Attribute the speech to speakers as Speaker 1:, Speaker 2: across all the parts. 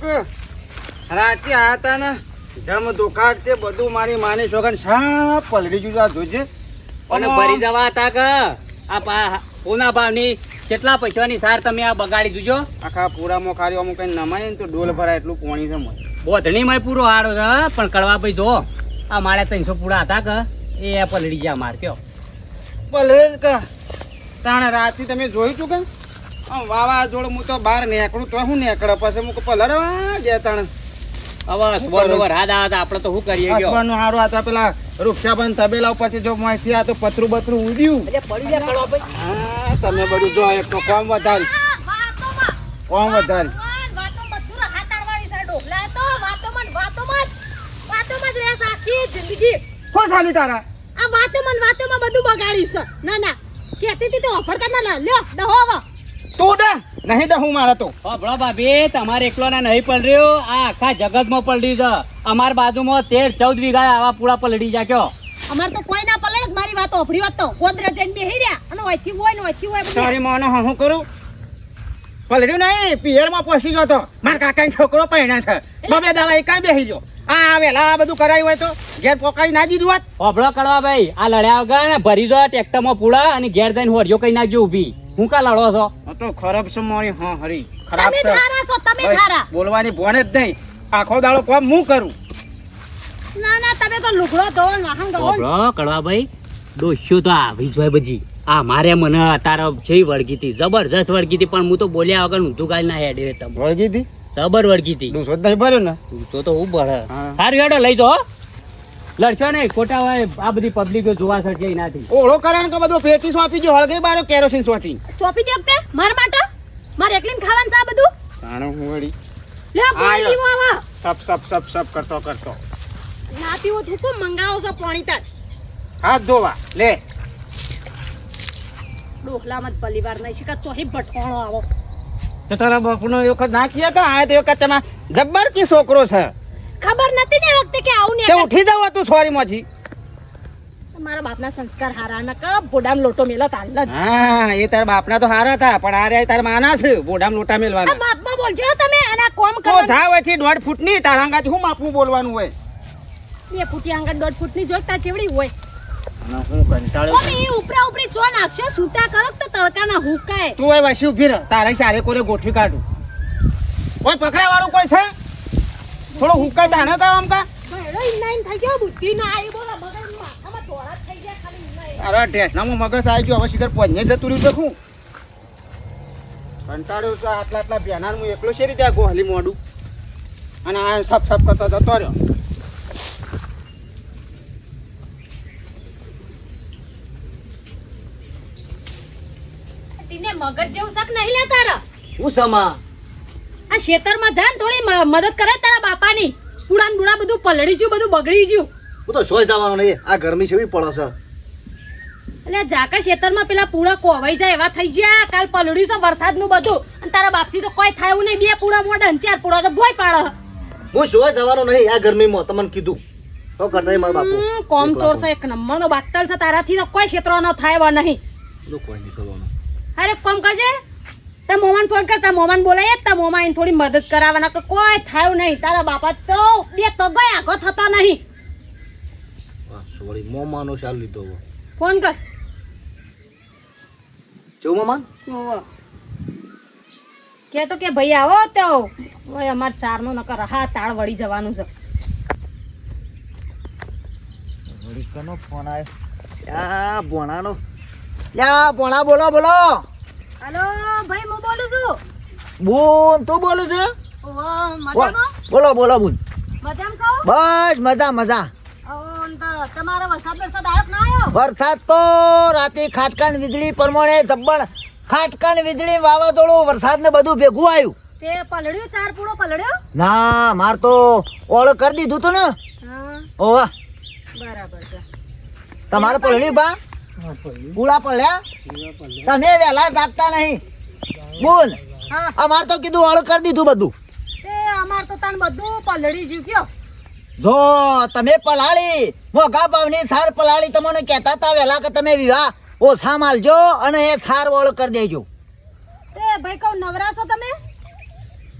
Speaker 1: રાતે આયા ને ધમ દુખાડ તે બધું મારી માની છોકન સાપ પલડી જુ આ જોજે
Speaker 2: અને ભરી જવા હતા કે? આ પૂના ભાવની કેટલા પૈસાની સાર તમે આ બગાડી દીજો?
Speaker 1: આખા પૂરામાં ખાલી અમુક કઈ નમાય ને તો ડોલ ભરાય એટલું પોણી છે મોય
Speaker 2: બોધણીમાં પૂરો હારો છે પણ કડવા ભાઈ જો આ મારે ત્રણસો પૂરા હતા કે? એ પલડી ગયા માર કયો.
Speaker 1: પલડી તાણે રાતથી તમે જોયું છું કે? વાવાઝોડ હું તો બહાર નીકળું તો હું નીકળે? પછી હું પલરવા ગયા તાણે.
Speaker 2: હવે સુબરનો વરસાદ આવે તો શું કરીએ
Speaker 1: હારું આ પેલા વૃક્ષાબંધ તબેલા ઉપરથી જો મોંથી આ તો પતરું બતરું ઉડ્યું.
Speaker 2: એટલે પડી ગયા કડવા ભાઈ?
Speaker 1: હા તમે બધું જો એક તો કોમ વધારી. કોમ વધારી. કોણ ચાલી તારા? તું ડે નહીં ડે હું મારે તો.
Speaker 2: હોભળો ભાભી તમારે એકલો ના નહીં પલર્યો? આ આખા જગતમાં પલડી છે. અમાર બાજુમાં તેર ચૌદ વીઘા આવા પૂરા પલડી જા કયો
Speaker 3: અમાર તો કોઈ ના પલળે જ મારી વાતો અભરી વાત. તો ગોદરેજ જઈને બેહી રહ્યા. અને ઓછી હોય ને ઓછી હોય.
Speaker 1: તારી મોનો હું કરું? પલડ્યું નહીં પિયરમાં પોસી ગયો તો. મારા કાકાનો છોકરો પહેણ્યા છે. બબે દાડા એકાઈ બેહી ગયો. આ વેલા આ બધું કરાયું હોય તો ઘેર પોકાઈ ના દીધું વાત
Speaker 2: ઓભળો કડવા ભાઈ આ લડ્યા વગર ને ભરી દો ટેક્ટરમાં પૂળા અને ઘેર જઈને હોડિયો કઈ નાખજો ઊભી. હું કા લડો છો?
Speaker 1: તો ખરાબ છો મારી હા હરી. ખરાબ
Speaker 3: તમે ધારા છો તમે ધારા.
Speaker 1: બોલવાની ભોને જ નહીં. આખો દાડો કોમ હું કરું?
Speaker 3: ના ના તમે તો લુગડો ધોવો ને વાહન ધોવો ને.
Speaker 2: કડવા ભાઈ દોશ્યો તો આવી જ હોય બધી. આ મારે મને અતારે છે વળગી હતી. જબરજસ્ત વળગી હતી પણ હું તો બોલ્યા વગર ઊંધું ગાલ ના હેડે તમે
Speaker 1: વળગી હતી?
Speaker 2: જબર વળગી હતી.
Speaker 1: દૂસો જ નહીં ભર્યો ને?
Speaker 2: તો તો હું
Speaker 1: હા.
Speaker 2: સારું હેડો લઈ જો લડશો નહીં. ખોટા હોય આ બધી પબ્લિકો જોવા સર્જે નાથી
Speaker 1: ઓળો કરાણ કે બધું પેટી સોંપી જો હળગે બારો કેરોસીન સોટી
Speaker 3: સોંપી દે તે માર માટે? મારે એકલીન ખાવાનું સા બધું?
Speaker 1: તાણે હું વળી?
Speaker 3: લે પાણી. પીવો આવા?
Speaker 1: સપ સપ સપ સપ કરતો કરતો.
Speaker 3: ના પીવો તો મંગાવો છો પાણી તાર
Speaker 1: હાથ ધોવા. લે.
Speaker 3: ડોકલામાં જ પલીવાર નહીં શીખા ચોહી ભટકોણો આવો.
Speaker 1: તો તારા બાપુનો એ વખત ના કીએ આ તો વખત તેમાં જબ્બર કી છોકરો છે?
Speaker 3: ખબર નથી ને વખતે કે આવું ને
Speaker 1: ઉઠી જાવ તું સોરી માંથી
Speaker 3: મારા બાપના સંસ્કાર હારા ન ક બોડામ લોટો મેલો તાલ જ
Speaker 1: હા એ તાર બાપના તો હારા હતા પણ આ રે તાર માના છે બોડામ લોટા મેલવાના.
Speaker 3: બાપમાં બોલજો તમે અને આ કોમ
Speaker 1: તો
Speaker 3: કરવા
Speaker 1: ધાવ દોઢ ફૂટ ફૂટની તારા અંગાત હું માપનું બોલવાનું હોય?
Speaker 3: બે ફૂટી આંગળ દોઢ ફૂટની જોઈતા કેવડી હોય?
Speaker 1: અને હું કંટાળ્યો
Speaker 3: તમે એ ઉપરા ઉપરી ચો નાખશો સૂતા કરો તો હુકાય?
Speaker 1: તું હવે વસી ઊભી રહે તારે ચારે કોરે ગોઠવી કાઢું. કોઈ પકડા વાળું કોઈ છે? થોડો હુક્કા દાણા કામ આમ કા?
Speaker 3: થઈ ગયો બુદ્ધિ ના આવી બોલો મગજ થઈ ગયા ખાલી
Speaker 1: અરે ટેસનામાં મગજ આવી ગયો હવે સીધા પહોંચે જતું રહ્યું તો શું કંટાળ્યો તો આટલા આટલા બેનાર હું એકલો છે રીતે આ ગોહલી મોડું. અને આ સપ સપ કરતો જતો રહ્યો.
Speaker 3: તીને મગજ જેવું શક નહીં લે તારા.
Speaker 2: હું સમા?
Speaker 3: આ ખેતરમાં જાન થોડી મદદ કરે તારા બાપાની. પુડા બુડા બધું પલળી ગયું બધું બગડી ગયું
Speaker 4: હું તો સોય જવાનો નહીં આ ગરમી છેવી પડે છે.
Speaker 3: એટલે જાકા ખેતરમાં પેલા પૂળા કોવાઈ જાય એવા થઈ ગયા. કાલ પલળ્યું છે વરસાદનું બધું. અને તારા બાપથી તો કોઈ થાય એવું નહીં. બે પૂળા મોઢા ને ચાર પૂળા તો ભોય પાડે.
Speaker 4: હું સોય જવાનો નહીં આ ગરમીમાં તમને કીધું. તો કરતા મારા બાપુ?
Speaker 3: કોમ ચોર છે એક નંબરનો બાતલ છે. તારાથી તો કોઈ ક્ષેત્ર નો થાય એવા નહીં.
Speaker 4: કોઈ નહીં કરવાનું.
Speaker 3: અરે કોમ કરજે. તે મોમાન ફોન કર તા મોમાન બોલાય તા મોમા એને થોડી મદદ કરાવવાના કે કોઈ થાય નહીં. તારા બાપા તો બે તગોય આગો થતા નહીં.
Speaker 4: સોરી મોમાનો ચાલ લીધો
Speaker 3: ફોન કર.
Speaker 4: જો
Speaker 3: મોમાન? કે તો કે ભાઈ આવો તો. ઓય અમાર ચાર નો નકર હા તાળ વળી જવાનું છે.
Speaker 4: વડીકનો ફોન આવ્યો? આ ભોણાનો. યા ભોણા બોલો બોલો.
Speaker 3: હેલો ભાઈ હું બોલું છું?
Speaker 4: બોન તું બોલું છે? બોલો બોલો બોન. બસ મજા મજા.
Speaker 3: વરસાદ
Speaker 4: તો રાતે ખાટકાન વીજળી પ્રમાણે ધબ્બણ ખાટકાન વીજળી વાવાઝોડું વરસાદ ને બધું ભેગું આવ્યું.
Speaker 3: તે પલડ્યું ચાર પૂડો પલડ્યો
Speaker 4: ના માર તો ઓળ કરી દીધું તું ને. ઓવા.
Speaker 3: બરાબર છે.
Speaker 4: તમારે પલડ્યું બા? પૂળા પડ્યા? તમે વહેલા જાગતા નહીં. બોલ.
Speaker 3: હા.
Speaker 4: અમાર તો કીધું હળ કરી દીધું બધું.
Speaker 3: અમાર તો તણ બધું પલળી જ્યું કયો.
Speaker 4: જો તમે પલાળી મોગા ભાવની સાર પલાળી તમને કહેતા હતા વહેલા કે તમે વિવાહ ઓછા માલજો અને એ સાર વળ કરી દેજો.
Speaker 3: એ ભાઈ કહું નવરાશો તમે?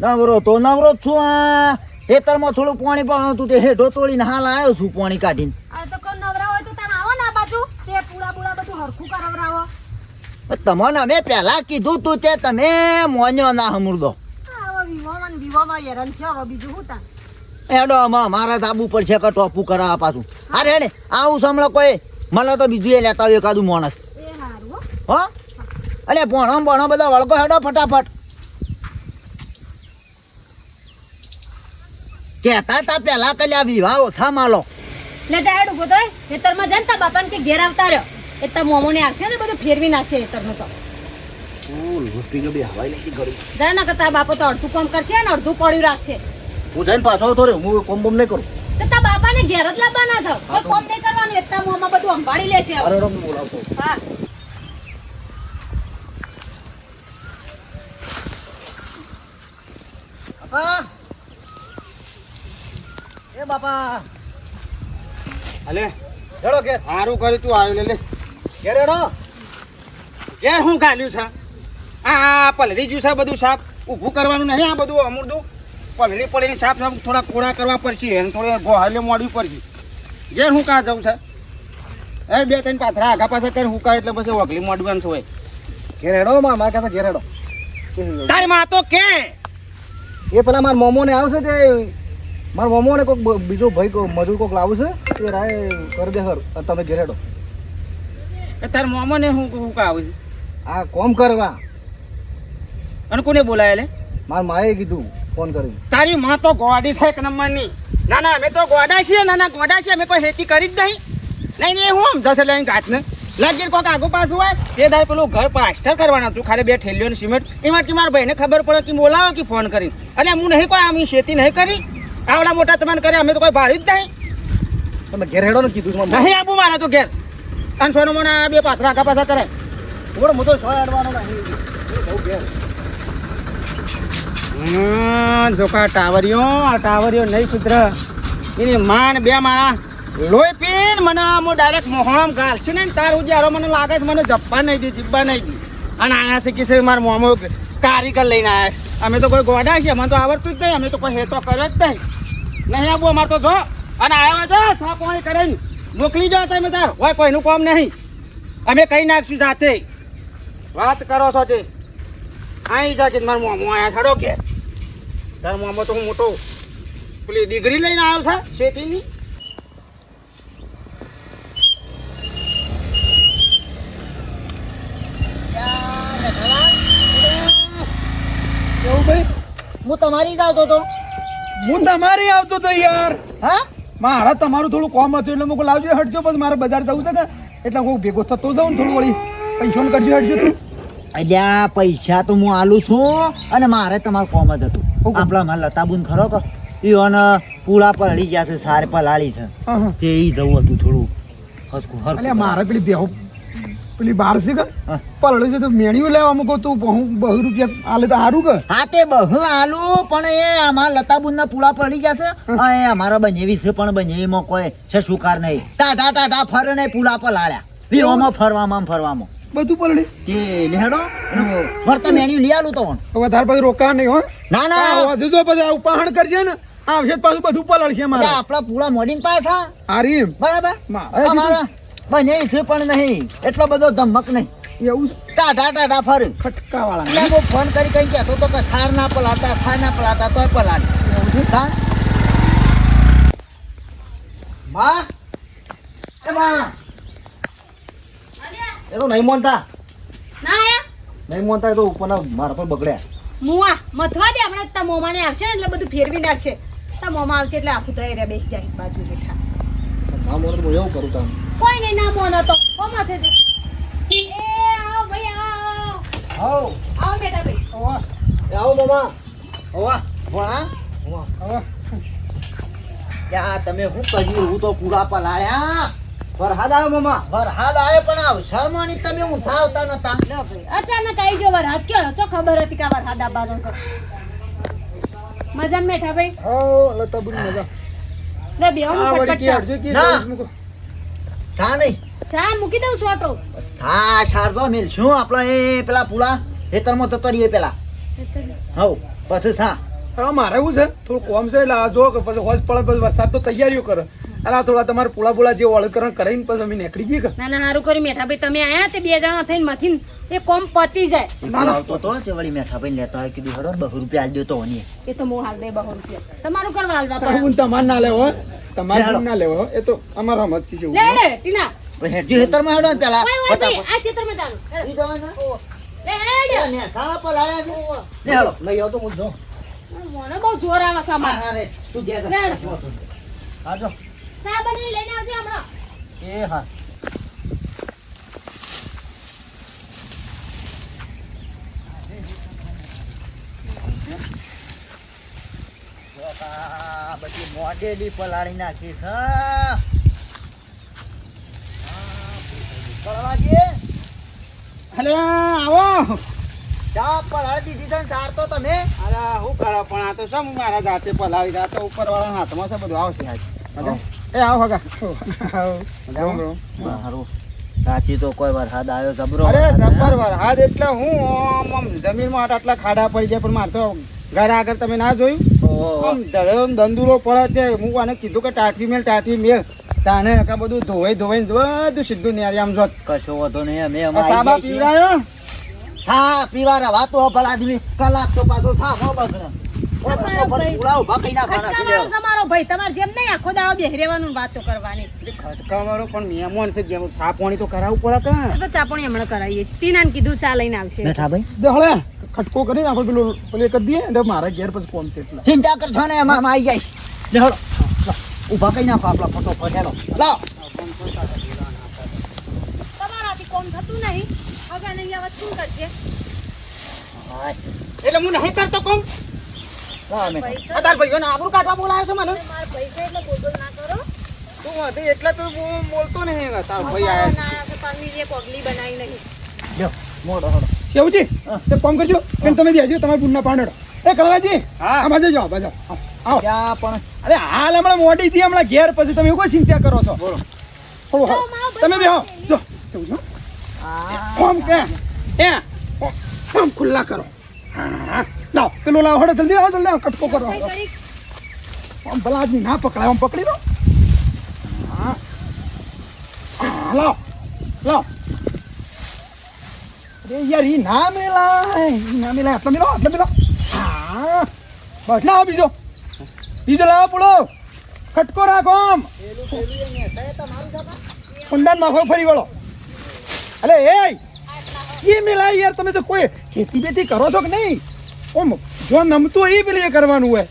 Speaker 4: નવરો તો નવરો છું આ ખેતરમાં થોડું પાણી પણ હતું તે હેઠો તોડીને હાલ આવ્યો છું પાણી કાઢીને.
Speaker 3: આ તો કહું નવરા હોય તો તને આવો ને આ બાજુ તે પૂળા પૂળા બધું હરખું કરાવરાવો.
Speaker 4: તમને અમે પહેલા કીધું તું તે તમે મોન્યો ના હમુરદો
Speaker 3: આવો વિવોમાં હેરાન થયો બીજું તાન
Speaker 4: એડો આમાં મારા તાબુ પડશે કે ટોપું કરાવવા પાછું. અરે હેડે આવું સાંભળો કોઈ. મને તો બીજું એ લેતા હોય એકાદું માણસ.
Speaker 3: હો.
Speaker 4: અરે અલે ભણો ભણો બધા વળગો હેડો ફટાફટ. કેતા તા પેલા કલ્યા વિવાહ ઓછા માલો
Speaker 3: લે જાહેર ઊભો તો ખેતરમાં જનતા ને બાપાને કે ઘેર આવતા રહ્યો. એ તાર મોમો ને આવશે ને બધું ફેરવી નાખશે ખેતરનું તો. જાય ના બાપો તો અડધું કામ કરશે ને અડધું પડ્યું રાખશે.
Speaker 1: હું જઈને પાછો આવતો હું કોમ બોમ નહીં કરું.
Speaker 3: તો તારા બાપાને ઘેર જ લાવવાના છો. કોઈ કોમ નહીં કરવાનું એકતા મોંમાં બધું સંભાળી લેશે હવે.
Speaker 1: અરે બોલાવતો
Speaker 3: હા
Speaker 4: બાપા.
Speaker 1: અલે
Speaker 4: ચલો કે
Speaker 1: સારું કર્યું તું આવ્યું લે. લે
Speaker 4: ઘેર
Speaker 1: શું ખાલ્યું છે? આ પલળી ગયું છે બધું સાફ ઊભું કરવાનું નહીં આ બધું અમૂર્દું પલરી પડીને સાફ સાફ થોડા કોડા કરવા પડશે, એને થોડે ગોહાલે મોડવી પડશે. ઘેર હું કાં જવું છે? એ બે ત્રણ પાથરા આઘા પાછા કરીને હુકા એટલે પછી વગલી મોડવાનું હોય
Speaker 5: ઘેરેડો, મામા કહેતા ઘેરેડો.
Speaker 1: તારી માં તો કે?
Speaker 5: એ પેલા મારા મોમો ને આવશે તે, મારા મોમો ને કોઈક બીજો ભાઈ મજૂર કોઈક લાવશે એ રાય કરી દે સર તમે ઘેર હેડો
Speaker 1: એ તાર મોમો ને હું હુકા આવું છે?
Speaker 5: આ કોમ કરવા.
Speaker 1: અને કોને બોલાય લે
Speaker 5: માર માએ કીધું ફોન કરી
Speaker 1: તારી માં તો ગોડી થાય એક નંબરની. ના ના અમે તો ગોડા છીએ ના ના ગોડા છીએ અમે કોઈ ખેતી કરી જ નહીં. નહીં નહીં હું લઈ લઈને ગાંઠને લાગી કોક આગુ પાછું હોય તે દાય પેલું ઘર પ્લાસ્ટર કરવાનું હતું ખાલી બે ઠેલીઓ સિમેન્ટ. એમાંથી મારા ભાઈને ખબર પડે કે બોલાવો કે ફોન કરી અને હું નહીં કોઈ આમ ખેતી નહીં કરી. આવડા મોટા તમને કરે અમે તો કોઈ ભાડ્યું જ નહીં.
Speaker 5: તમે ઘેર હેડો ને કીધું
Speaker 1: નહીં આવું મારા તો ઘેર. અને સોનો મને આ બે પાથરા આગા પાછા કરે.
Speaker 5: બોલો હું તો છ અડવાનો નહીં
Speaker 1: હમ, ટાવરિયો આ ટાવરિયો નહીં સુધર. એની માન બે માણા લોહી પીન મને આમ ડાયરેક્ટ મોહમ ગાલશે ને તાર ઉજારો મને લાગે છે મને જપ્પા નહીં દી જીબ્બા નહીં દી. અને આયા છે કે છે મારા મોમો કારીગર લઈને આયા અમે તો કોઈ ગોડા છીએ મને તો આવડતું જ નહીં અમે તો કોઈ હેતો કર્યો જ નહીં. નહીં આવું અમારે તો જો. અને આવ્યા જો છ કોઈ કરે ને મોકલી જાઓ તમે તાર. હોય કોઈનું કામ નહીં. અમે કહી નાખશું જાતે. વાત કરો છો તે અહીં જા કે મારું મોમો આયા ખડો કે. તારા મોમો તો હું મોટો પેલી ડિગ્રી લઈને આવ્યો છે શેતીની
Speaker 5: ભાઈ
Speaker 4: હું તમારી જ આવતો તો.
Speaker 5: હું તમારી આવતો તો યાર.
Speaker 4: હા?
Speaker 5: મારા તમારું થોડું કોમ હતું એટલે મૂકો લાવજો હટજો પછી મારે બજાર જવું છે ને એટલે હું ભેગો થતો જાઉં થોડું વળી. પૈસા કરજો હટજો તું.
Speaker 4: અલ્યા પૈસા તો હું આલું છું અને મારે તમારું કોમ જ હતું. આપણા મારા લતાબુન ખરો કે? ઈવન પૂળા હળી ગયા છે સાર પલાળી છે. તે ઈ જવું હતું થોડું.
Speaker 5: અલ્યા મારે પેલી બેહો. પેલી બાર છે કે. છે તો મેણ્યું લેવા મૂકો તું બહુ બહુ રૂપિયા આલે તો સારું કે?
Speaker 4: હા તે બહુ આલુ પણ એ અમારા લતાબુન ના પૂળા પડી ગયા છે. અને અમારા બંનેવી છે પણ બંનેવીમાં કોઈ છે સુકાર નહીં. ટાટા ટાટા ફરે નહીં પૂળા પલાળ્યા પીવામાં ફરવામાં ફરવામાં.
Speaker 5: બધું પલળી?
Speaker 4: તે લેડો ફરતા મેણ્યું લઈ આલું તો વધારે
Speaker 5: હવે તાર પછી રોકા નહીં હો.
Speaker 4: ના ના.
Speaker 5: જો પછી ઉપાહણ કરજે ને. આવશે પાછું બધું પલળશે મારા.
Speaker 4: આપણા પૂળા મોડીને પાછા.
Speaker 5: હારી
Speaker 4: બરાબર? અમારા બંને છે પણ નહીં. એટલો બધો ધમક નહીં.
Speaker 5: એવું
Speaker 4: ટાટા ટાટા ફરે.
Speaker 5: ખટકા વાળા
Speaker 4: એટલે હું ફોન કરી કઈ કહેતો તો કે સાર ના પલાતા સાર ના પલાતા તોય પલાટ સારમાં એ માં
Speaker 5: એ તો નહીં મોનતા.
Speaker 3: ના આયા.
Speaker 5: નહીં મોનતા એ તો ઉપરના મારા પર બગડ્યા.
Speaker 3: મુઆ મથવા દે હમણાં તારા મોમાને આવશે ને એટલે બધું ફેરવી નાખશે. મોમા આવશે એટલે આખું થઈ રહ્યા બેસી જાય બાજુ બેઠા.
Speaker 5: હા મોને તો એવું કરું તમે
Speaker 3: કોઈ નહીં ના મોનો તો ઓ માથે છે એ આવો ભાઈ આવો
Speaker 5: આવો.
Speaker 3: આવો. બેટા ભાઈ.
Speaker 5: આવો મામા.
Speaker 4: ઓવા ભણા
Speaker 5: ઓવા.
Speaker 4: ત્યાં તમે શું કર્યું હું તો પૂરા પલાળ્યા. વરહાદ આવ્યો મામા. વરહાદ આવ્યો પણ આ શર્માની તમે હું થાવતા નતા?
Speaker 3: ભાઈ અચાનક આવી ગયો વરહાદ. કયો તો ખબર હતી કે આ વરસાદ આવવાનો છે મજામાં બેઠા ભાઈ?
Speaker 5: હો લતા બુરી મજા.
Speaker 3: લે બેહો
Speaker 5: આ
Speaker 3: હું ફટફટ
Speaker 4: ના. સા નહીં.
Speaker 3: ચા મૂકી દઉં સોટો
Speaker 4: હા શારદો મિલ. શું આપણે એ પેલા પૂળા ખેતરમાં પેલા. હવ પછી સા
Speaker 5: હવે મારે એવું છે થોડું કોમ છે એટલે આ જો કે પછી હોજ પડે પછી વરસાદ તો તૈયારીઓ કરે અલા થોડા તમારે પૂળા પૂળા જે વળકરણ કરીને પછી અમે નીકળી જઈએ કે
Speaker 3: ના ના સારું કર્યું મેઠાભાઈ તમે આયા તે બે જણા થઈને મથીને એ કોમ પતી જાય
Speaker 5: ના, ના.
Speaker 4: તો તો છે વળી મેઠા ભાઈ લેતા હોય કીધું હરો બહુ રૂપિયા આલજો તો ઓની
Speaker 3: એ તો હું હાલ દે બહુ રૂપિયા તમારું કરવા હાલવા પડે
Speaker 5: ગુણ તમારે ના લેવો હો. તમારે ના લેવો એ તો અમારો મત છે
Speaker 3: લે લે ટીના
Speaker 4: હેડજો ખેતરમાં હેડો ને પેલા
Speaker 3: આ ક્ષેત્ર ક્ષેત્રમાં ચાલો હેડો.
Speaker 4: ઈ જવાના?
Speaker 3: લે હેડો.
Speaker 4: ને, શાળા પર આયા છે. લે, હેડો. લઈ આવતો હું જો.
Speaker 3: મને બહુ જોર આવે
Speaker 4: સામાન અરે તું જે.
Speaker 3: આજો લે.
Speaker 4: હા, જો.
Speaker 3: સા બની લઈને આવજો હમણાં.
Speaker 4: એ હા. બધી મોડેલી પલાળી નાખી છે
Speaker 1: અલે આવો.
Speaker 4: ચા પલાળી દીધી છે ચાર તો તમે.
Speaker 1: અરે હું કરો પણ આ તો શું મારા જાતે પલાવી રહ્યા તો ઉપર વાળા હાથમાં છે બધું આવશે આજ. એ આવો હગા.
Speaker 4: સાચી તો કોઈ વરસાદ આવ્યો જબરો.
Speaker 1: અરે
Speaker 4: જબર
Speaker 1: વરસાદ એટલે હું આમ જમીનમાં આટલા ખાડા પડી જાય પણ મારે તો ઘર આગળ તમે ના જોયું. આમ ધડો દંદુરો પડે છે. હું આને કીધું કે ટાટી મેલ ટાટી મેલ. તાને કા બધું ધોવાઈ ધોવાઈ બધું સીધું નેરી આમ જો
Speaker 4: કશો વાંધો નહીં અમે છીએ.
Speaker 1: પીવડાયો?
Speaker 4: હા પીવા રવા તો ભલા આદમી. કલાક તો પાછો થા હો બગડે.
Speaker 5: ઊભા ખટકો કરી નાખો પેલું પેલું કરી દઈએ એટલે મારા ઘેર પછી ફોન છે
Speaker 4: ચિંતા કરશો ને એમાં આવી જાય. લે હળો. કઈ નાખો આપણા ફોટો હેલો લાવ
Speaker 3: તમારાથી કોમ થતું નહીં. નહીં શું
Speaker 1: એટલે હું નહીં કરતો કોમ? તાર કાઢવા બોલાયો છે મને?
Speaker 3: મારા પૈસા એટલે બોલ ના કરો.
Speaker 1: તું હતી એટલે તો હું બોલતો નહીં તાર ભાઈ આયા
Speaker 3: ના, પગલી બનાવી નહીં.
Speaker 4: લ્યો, મોડો હળો.
Speaker 5: શેવજી એક કામ કરજો. તમે દેજો તમારા બુનના પાંડડો એ કળવાજી
Speaker 1: હા.
Speaker 5: આ બાજુ જાઓ બાજુ આવો. આવો
Speaker 4: પણ?
Speaker 5: અરે હાલ હમણાં મોડી થી હમણાં ઘેર પછી તમે કોઈ ચિંતા કરો છો? બોલો. તમે બેહો. જો છો? કે? ઓમ ખુલ્લા કરો. હા. લાવ. પેલો લાવ. હડે જલ્દી આવો જલ્દી આવો કટકો કરો. આમ ભલા આદમી ના પકડાય આમ પકડી લો. હા. હા, લાવ. લાવ. અરે યાર ઈ ના મેલાય. ઈ ના મેલાય. આટલો મેલો આટલો મેલો હા. બસ લાવો બીજો. બીજો લાવો પૂળો. કટકો રાખો આમ. કુંડાન માખો ફરી વળો. અલે એ એ મેલાય યાર, તમે તો કોઈ ખેતી બેતી કરો છો કે નહીં? ઓમ, જો નમતું હોય એ પેલી કરવાનું હોય.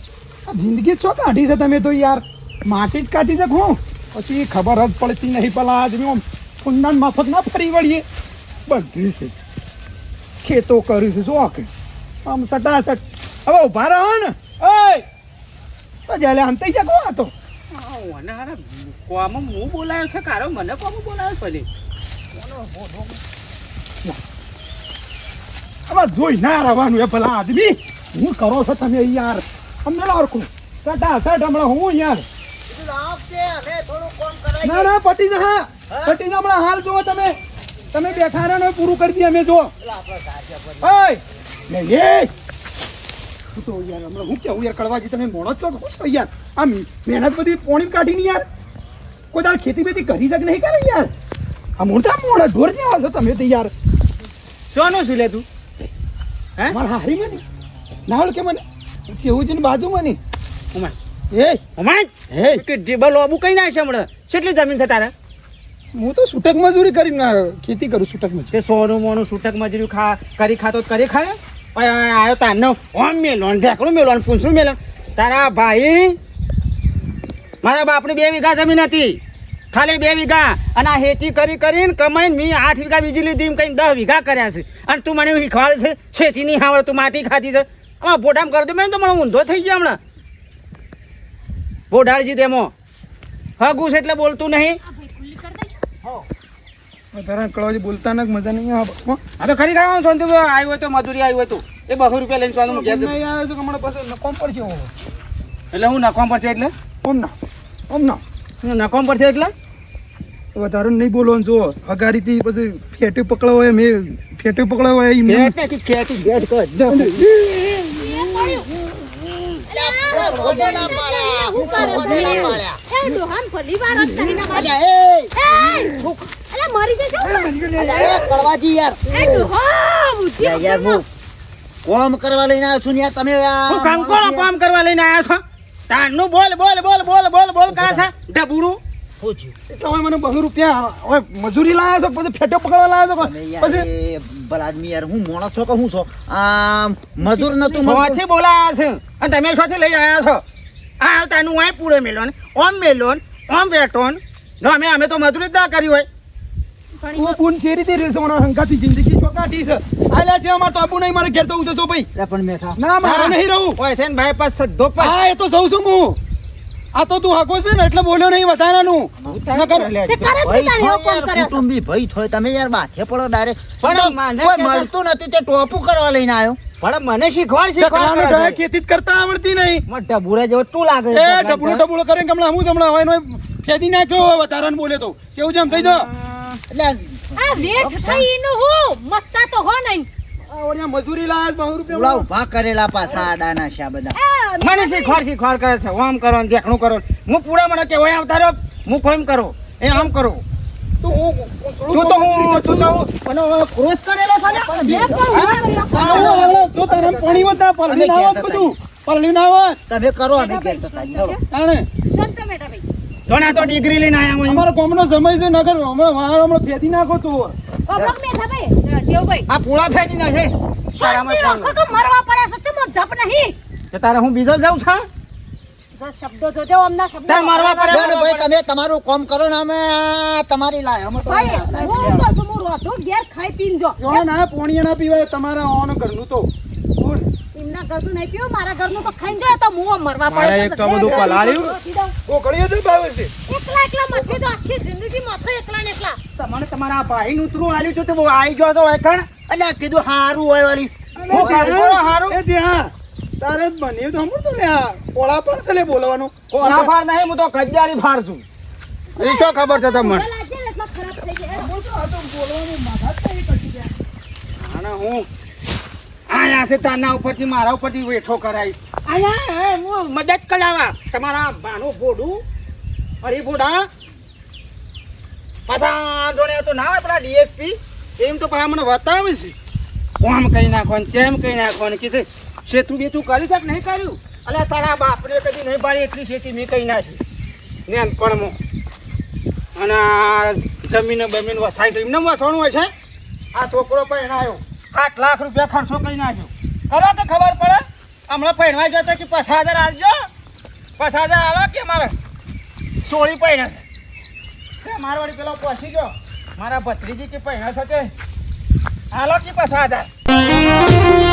Speaker 5: આ જિંદગી છો કાઢી છે તમે તો યાર. માટી જ કાઢી છે હું? પછી ખબર જ પડતી નહીં પેલા આજ આમ કુંડાન મફત ના ફરી વળીએ. બધી છે. ખેતો કર્યું છે જો કે. આમ સટાસટ. હવે ઊભા રહો ને. ઓય તો જાલે આમ થઈ જાય કોણ
Speaker 1: હારા કોમાં હું બોલાયો છે? કારો મને કોમ બોલાયો છે
Speaker 5: હવે જોઈ ના રહેવાનું એ ભલા આદમી. હું કરો છો તમે યાર? અમને ઓળખું સટાસટ હમણાં હું યાર. ના ના પટી જા પટી જા હમણાં હાલ જોવો તમે. તમે બેઠા રહો ને પૂરું કરી દઈએ અમે જો એ હું તો યાર હમણાં હું કેવું યાર કડવાજી તમે મોણો જ છો શું છો યાર? આમ મહેનત બધી પોણી કાઢી ની યાર? કોઈ દાળ ખેતી બેતી કરી જ નહીં કરે યાર? આ મોટા મોડા ઢોર જેવા છો તમે તો યાર
Speaker 1: સોનું શું લે તું? હે?
Speaker 5: મારા હારી મને ના કે મને? કેવું છે ને બાજુ મને
Speaker 1: ઉમા
Speaker 5: એ.
Speaker 1: ઉમા
Speaker 5: હે
Speaker 1: કે ટેબલ આબુ કઈ છે હમણાં? કેટલી જમીન છે તારે?
Speaker 5: હું તો છૂટક મજૂરી કરીને ખેતી કરું છૂટક મજૂરી.
Speaker 1: તે સોનું મોનું છૂટક મજૂરી ખા કરી ખાતો કરી ખાય? પણ આવ્યો તારનો ઓમ મેલોન ઢેકડું મેલોન પૂંછડું મેલોન તારા ભાઈ મારા બાપની બે વીઘા જમીન હતી. ખાલી બે વીઘા અને આ ખેતી કરી કરીને કમાઈને મેં આઠ વીઘા બીજી લીધી એમ કઈ દસ વીઘા કર્યા છે. અને તું મને શીખવાડે છે ખેતી નહીં આવડે તું માટી ખાધી છે. આમાં બોડામ કરી દે મેં તો મને ઊંધો થઈ ગયો હમણાં. બોઢાળજી તેમાં હગુસ છે એટલે બોલતું નહીં.
Speaker 3: આ ભાઈ ખુલ્લી કરી દે
Speaker 5: તારા કળવાજી બોલતા ને મજા નહીં આવે. હા.
Speaker 1: તો ખરી ખાવાનું આવ્યું હોય તો મજૂરી આવ્યું હોય તો. એ બસો રૂપિયા લઈને સોનું મૂકી
Speaker 5: નહીં આવે તો હમણાં પાછું નકોમ પડશે હું.
Speaker 1: એટલે હું નકોમ પર છે એટલે?
Speaker 5: ઓમ ના ઓમ ના.
Speaker 1: હું નકોમ પર છે એટલે?
Speaker 5: વધારે નહીં બોલવાનું જો હગારીથી પછી ફેટી પકડાવો હોય મેં ફેટે પકડાવો હોય મેં.
Speaker 1: કર
Speaker 4: કોમ કરવા લઈને આવ્યો છું ને યાર, તમે આ
Speaker 1: કામ કોણ કામ કરવા લઈને આયા છો તારનું બોલ બોલ બોલ બોલ બોલ બોલ કા છે
Speaker 4: થયું?
Speaker 5: એટલે હવે મને બસો રૂપિયા હવે મજૂરી લાયા છો પછી ફેટે પકડવા લાયા છો પછી?
Speaker 4: ભલા આદમી યાર, હું માણસ છો કે હું છો? આ મજૂર નતું મળતું.
Speaker 1: બોલાયા છે. અને તમે શોથી લઈ આવ્યા છો. આ તાનું અહીં પૂરો મેલો ઓમ બેઠો જો અમે અમે તો મજૂરી જ ના કરી હોય.
Speaker 5: તું પૂન છે રીતે રહેશે મને હંગાથી જિંદગી ચોકાટી છે. અમાર તો આબુ નહીં મારે ઘેર તો હું જતો ભાઈ.
Speaker 4: પણ મેઠા.
Speaker 5: ના મારે નહીં રહું.
Speaker 1: હોય છે ને ભાઈ પાસ સદ્ધો પર
Speaker 5: હા એ તો જઉં છું હું. આ તો તું હાકો છે ને એટલે બોલ્યો નહીં વધારાનું. નકર
Speaker 3: તે કરે જ તારે એવો
Speaker 4: છો
Speaker 3: કરે છે.
Speaker 4: કુટુંબી ભાઈ છો તમે યાર માથે પડો direct.
Speaker 1: પણ
Speaker 4: કોઈ મળતું નથી તે ટોપું કરવા લઈને આવ્યો.
Speaker 1: પણ મને શીખવાડ શીખવાડ
Speaker 5: ખેતી જ કરતા આવડતી નહીં.
Speaker 1: ઢબુડા જેવો તું લાગે
Speaker 5: એ ડબુડો ડબુડો કરે ને હમણાં હું હમણાં હોય ખેતી ફેદી નાખ્યો વધારાને બોલે તો. કેવું છે એમ થઈ જો
Speaker 4: એટલે
Speaker 3: આ વેઠ થઈ નું હું? મસ્તા તો હો નહીં.
Speaker 5: મજૂરી લાયા છે, બહુ
Speaker 4: ઓલા
Speaker 5: રૂપિયા
Speaker 4: ઊભા કરેલા પાછા આડાના છે બધા.
Speaker 1: મને શીખવાડ શીખવાડ કરે છે? ઓમ કરો ને દેખણું કરો હું પૂરા મને કે હોય આવતા રહ્યો હું કોમ કરો? એ આમ કરો.
Speaker 5: તો
Speaker 1: તું તો હું તું તો મને ક્રોસ કરેલો છે ને?
Speaker 3: બે પણ ઊભા કર્યા.
Speaker 5: આવડે, આવડે. જો તારે પાણી વધતા પલળી ના બધું. પલળી ના
Speaker 4: તમે કરો અમે ઘેર જતા
Speaker 5: તાણે
Speaker 3: શાંત બેઠા ભાઈ.
Speaker 1: જોને તો ડિગ્રી લઈને આયા હું
Speaker 5: અમારો ગામનો સમય છે નગર હમણાં હમણાં ફેદી નાખો તું.
Speaker 3: ભાઈ. જેવુભાઈ.
Speaker 1: આ પૂળા ફેંકી નાખે
Speaker 3: શાંતિ રાખો તો મરવા પડે છે ચમ જપ નહીં.
Speaker 1: તે તારે હું બીજો જાઉં છું
Speaker 3: શબ્દો જોજો અમના શબ્દો
Speaker 1: મારવા પડે.
Speaker 4: ભાઈ તમે તમારું કામ કરો ને અમે તમારી લાય અમે તો
Speaker 3: હું તો છું, હું ઘેર ખાઈ પીને જો.
Speaker 5: જો ના પોણીએ ના પીવાય તમારા ઓન ઘરનું તો.
Speaker 3: એમના ઘરનું નહીં પીવું મારા ઘરનું તો ખાઈને જાય તો મું મરવા પડે
Speaker 1: એક તો બધું પલાળ્યું.
Speaker 5: ગોખળીઓ જ ભાવે છે.
Speaker 3: એકલા એકલા મથે તો આખી જિંદગી માથે એકલા ને એકલા.
Speaker 1: તમને તમારા ભાઈ નું ઉતરું આલ્યું હતું તો આવી ગયો તો એકણ
Speaker 4: એટલે કીધું હારું હોય વાળી.
Speaker 1: હું હારું
Speaker 5: એ જે હા તારે જ બન્યું તો હમણાં તો લે આ પોળા પણ છે લે બોલવાનું?
Speaker 1: કોળા ફાર નહીં હું તો ખજારી ફાર છું. એ શું ખબર છે તમને?
Speaker 3: પેલા છે ને એટલા ખરાબ થઈ ગયા.
Speaker 1: અને હું આયા છે તાના ઉપરથી મારા ઉપરથી વેઠો કરાય. આયા હે, મદદ કરાવા. તમારા ભાનું ભોડું અરે ભોડા પાછા જોડે તો ના હોય પેલા ડીએસપી. એમ તો પાછા મને બતાવે છે. કોમ કઈ નાખો ને તેમ કઈ નાખો ને કીધું સેતું બેતું કર્યું છે કે નહીં કર્યું? અલ્યા, તારા બાપને કદી નહીં પાડી એટલી શેતી મેં કહી નાખી. નેનપણમાં અને જમીન બમીન વસાઈ તો એમને વસવાનું હોય છે? આ છોકરો પહેણાયો આઠ લાખ રૂપિયા ખર્ચો કરી નાખ્યો. ખબર તો ખબર પડે? હમણાં પહેણવા જતો કે પચાસ હજાર આલજો. પચાસ હજાર આલો કે મારે? ચોળી પહેણે છે તે મારો વળી પેલો પહોંચી ગયો. મારા ભત્રીજી કે પહેણા થશે હાલો કે પચાસ હજાર